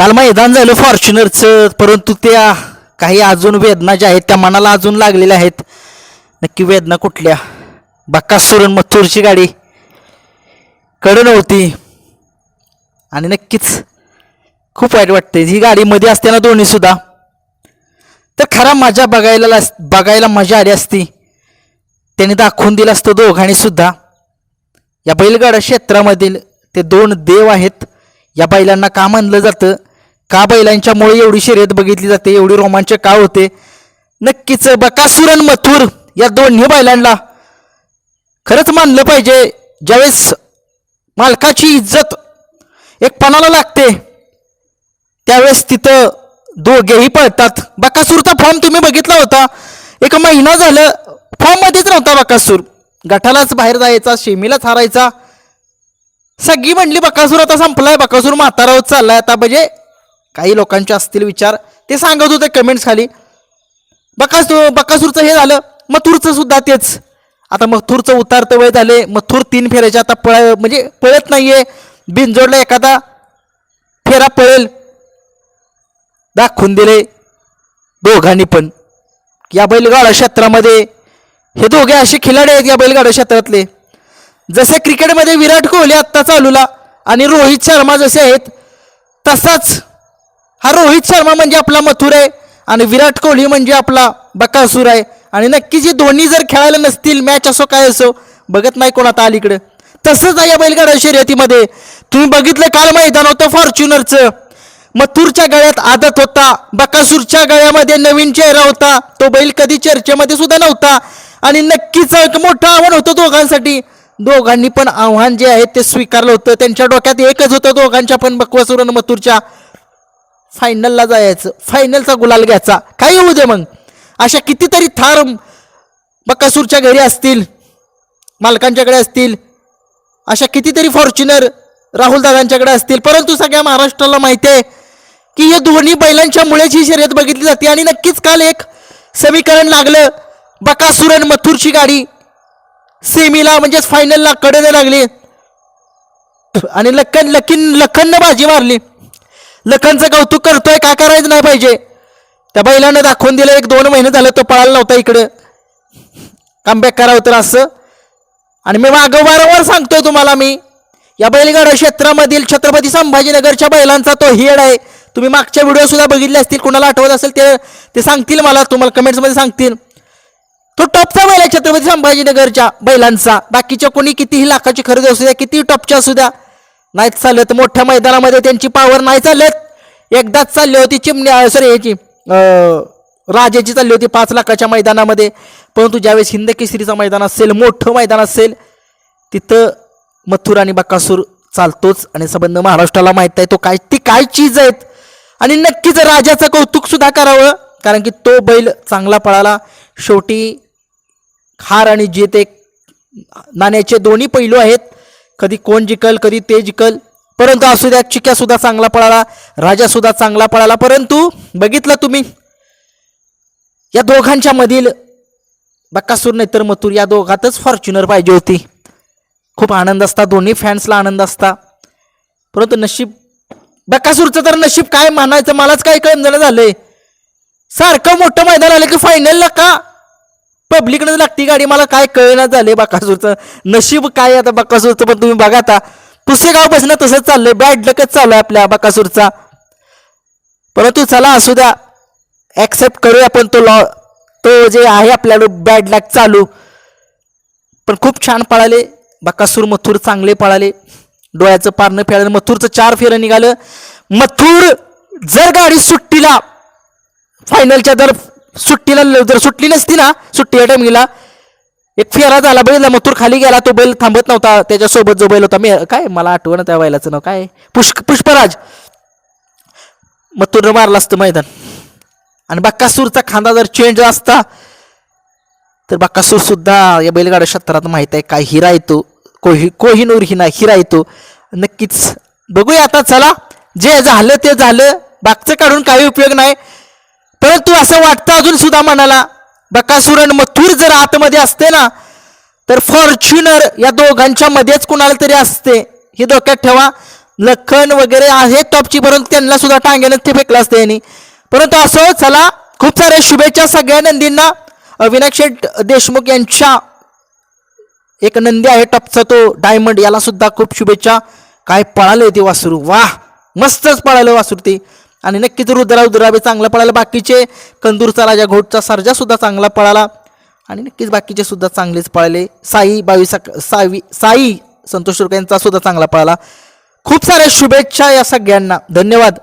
काल मैदान झालं फॉर्च्युनरचं परंतु त्या काही अजून वेदना ज्या आहेत त्या मनाला अजून लागलेल्या आहेत. नक्की वेदना कुठल्या? बक्कासुरन मथुरची गाडी. कडं नव्हती. आणि नक्कीच खूप वाईट वाटते ही गाडी मध्ये असते ना दोन्ही सुद्धा. तर खरा मजा बघायला बघायला मजा आली असती. त्याने दाखवून दिलं असतं दोघांनी सुद्धा. या बैलगाडा क्षेत्रामधील ते दोन देव आहेत. या बैलांना का मानलं जातं? का बैलांच्यामुळे एवढी शर्यत बघितली जाते एवढी रोमांचक का होते? नक्कीच बकासूर आणि मथुर या दोन्ही बैलांना खरंच मानलं पाहिजे. ज्यावेळेस मालकाची इज्जत एक पणाला लागते त्यावेळेस तिथं दोघेही पळतात. बकासूरचा फॉर्म तुम्ही बघितला होता. एक महिना झालं फॉर्ममध्येच नव्हता बकासूर. गटालाच बाहेर जायचा शेमीलाच हारायचा. सगळी म्हणली बकासूर आता संपलाय बकासूर म्हातारा चाललाय. आता म्हणजे काही लोकांचे असतील विचार ते सांगत होते कमेंट्स खाली. बकासूर बकासूरचं हे झालं मथुरचं सुद्धा तेच. आता मथुरचं उतारतं वय झाले मथुर तीन फेऱ्याचे आता पळ म्हणजे पळत नाहीये. बिनजोडला एखादा फेरा पळेल. दाखवून दिले दोघांनी पण. या बैलगाडा क्षेत्रामध्ये हे दोघे असे खिलाडी आहेत या बैलगाडा क्षेत्रातले. जसे क्रिकेटमध्ये विराट कोहली आत्ता चालूला आणि रोहित शर्मा जसे आहेत तसाच हा रोहित शर्मा म्हणजे आपला मथुर आहे आणि विराट कोहली म्हणजे आपला बकासूर आहे. आणि नक्कीच हे दोन्ही जर खेळायला नसतील मॅच असो काय असो बघत नाही कोण आता अलीकडे. तसंच आहे या बैलगाडा शर्यतीमध्ये. तुम्ही बघितलं काल मैदान होतं फॉर्च्युनरचं. मथुरच्या गळ्यात आदत होता बकासूरच्या गळ्यामध्ये नवीन चेहरा होता तो बैल कधी चर्चेमध्ये सुद्धा नव्हता. आणि नक्कीच एक मोठं आव्हान होतं दोघांसाठी. दोघांनी पण आव्हान जे आहे ते स्वीकारलं होतं. त्यांच्या डोक्यात एकच होतं दोघांच्या पण बकवासूर आणि मथुरच्या. फायनलला जायचं. फायनलचा गुलाल घ्यायचा. काही होऊ दे मग? अशा कितीतरी थार बकासूरच्या घरी असतील मालकांच्याकडे असतील अशा कितीतरी फॉर्च्युनर राहुल दादांच्याकडे असतील. परंतु सगळ्या महाराष्ट्राला माहिती आहे की हे दोन्ही बैलांच्या मुळेच ही शर्यत बघितली जाते. आणि नक्कीच काल एक समीकरण लागलं. बकासूर आणि मथुरची गाडी सेमीला म्हणजेच फायनलला कडेने लागली. आणि लखन लखीन लखननं बाजी मारली. लखनचं कौतुक करतोय का करायचं नाही पाहिजे. त्या बैलानं दाखवून दिलं एक दोन महिने झालं तो पळाला नव्हता इकडं. कमबॅक करावं तर असं. आणि मी मागं वारंवार सांगतोय तुम्हाला मी या बैलगाडा क्षेत्रामधील छत्रपती संभाजीनगरच्या बैलांचा तो हेड आहे. तुम्ही मागच्या व्हिडिओ सुद्धा बघितले असतील कुणाला आठवत असेल ते ते सांगतील मला तुम्हाला कमेंट्समध्ये सांगतील. तो टॉपचा बैल आहे छत्रपती संभाजीनगरच्या बैलांचा. बाकीच्या कोणी कितीही लाखाची खरेदी असू द्या कितीही टॉपच्या असू द्या नाहीच चालत मोठ्या मैदानामध्ये त्यांची पावर नाही चालत एकदाच चालली होती चिमण्या सॉरी याची राजाची चालली होती पाच लाखाच्या मैदानामध्ये. परंतु ज्यावेळेस हिंद केसरीचं मैदान असेल मोठं मैदान असेल तिथं मथुर आणि बकासूर चालतोच. आणि संबंध महाराष्ट्राला माहीत आहे तो काय ती काय चीज आहेत? आणि नक्कीच राजाचं कौतुक सुद्धा करावं. कारण की तो बैल चांगला पळाला. शेवटी हार आणि जीत एक नाण्याचे दोन्ही पैलू आहेत. कधी कोण जिकल कधी ते जिकल. परंतु असू द्या चिक्या सुद्धा चांगला पळाला राजा सुद्धा चांगला पळाला. परंतु बघितलं तुम्ही या दोघांच्या मधील बक्कासूर नाहीतर मथुर या दोघातच फॉर्च्युनर पाहिजे होती. खूप आनंद असता दोन्ही फॅन्सला आनंद असता. परंतु नशीब बक्कासूरचं तर नशीब काय मानायचं मलाच काय झालं झालंय. सारखं मोठं मैदान आलं की फायनलला का? पब्लिकनं लागती गाडी मला काय कळणार झाले बाकासूरचं. नशीब काय आता बकासूरचं पण तुम्ही बघा आता. पुसेगाव बसणं तसंच चाललंय बॅड लकच चालू आहे आपल्या बकासूरचा. परंतु चला असू द्या ॲक्सेप्ट करूया आपण तो लॉ तो जे आहे आपल्याला बॅड लॅक चालू. पण खूप छान पळाले बकासूर मथुर चांगले पळाले. डोळ्याचं पारणं फेळालं मथुरचं चार फेरं निघालं. मथुर जर गाडी सुट्टीला फायनलच्या दर सुट्टीला जर सुटली नसती ना सुट्टी टायमिंगला एक फेरा झाला बैल मथुर खाली गेला तो बैल थांबत नव्हता त्याच्यासोबत जो बैल होता मी काय? मला आठवण त्या बैलाचं नाव काय? पुष्क पुष्पराज. मथुरनं मारलं असतं मैदान. आणि बक्कासूरचा खांदा जर चेंज असता तर बक्कासूर सुद्धा या बैलगाड्या क्षेत्रात माहीत आहे काय हिरा येतो कोही कोहिनूर हिना हिरा येतो. नक्कीच बघूया आता चला. जे झालं ते झालं. बागचं काढून काही उपयोग नाही. परंतु असं वाटतं अजून सुद्धा मनाला बकासूर मथुर जर आतमध्ये असते ना तर फॉर्च्युनर या दोघांच्या मध्येच कुणाला तरी असते. हे डोक्यात ठेवा. लखन वगैरे आहे टॉपची परंतु त्यांना सुद्धा टांग्यानं ते फेकलं असतं यांनी. परंतु असो चला खूप साऱ्या शुभेच्छा सगळ्या नंदींना. अविनाश शेठ देशमुख यांच्या एक नंदी आहे टॉपचा तो डायमंड याला सुद्धा खूप शुभेच्छा. काय पळाले ते वासरू. वाह! मस्तच पळालं वासरू ते. आणि नक्कीच रुद्रा रुद्राबे चांगला पळाला बाकीचे कंदूरचा राजा घोटचा सर्जा सुद्धा चांगला पळाला. आणि नक्कीच बाकीचे सुद्धा चांगलेच पळाले. साई बावीस सावी साई संतोष रुक यांचा सुद्धा चांगला पळाला. खूप साऱ्या शुभेच्छा या सगळ्यांना. धन्यवाद.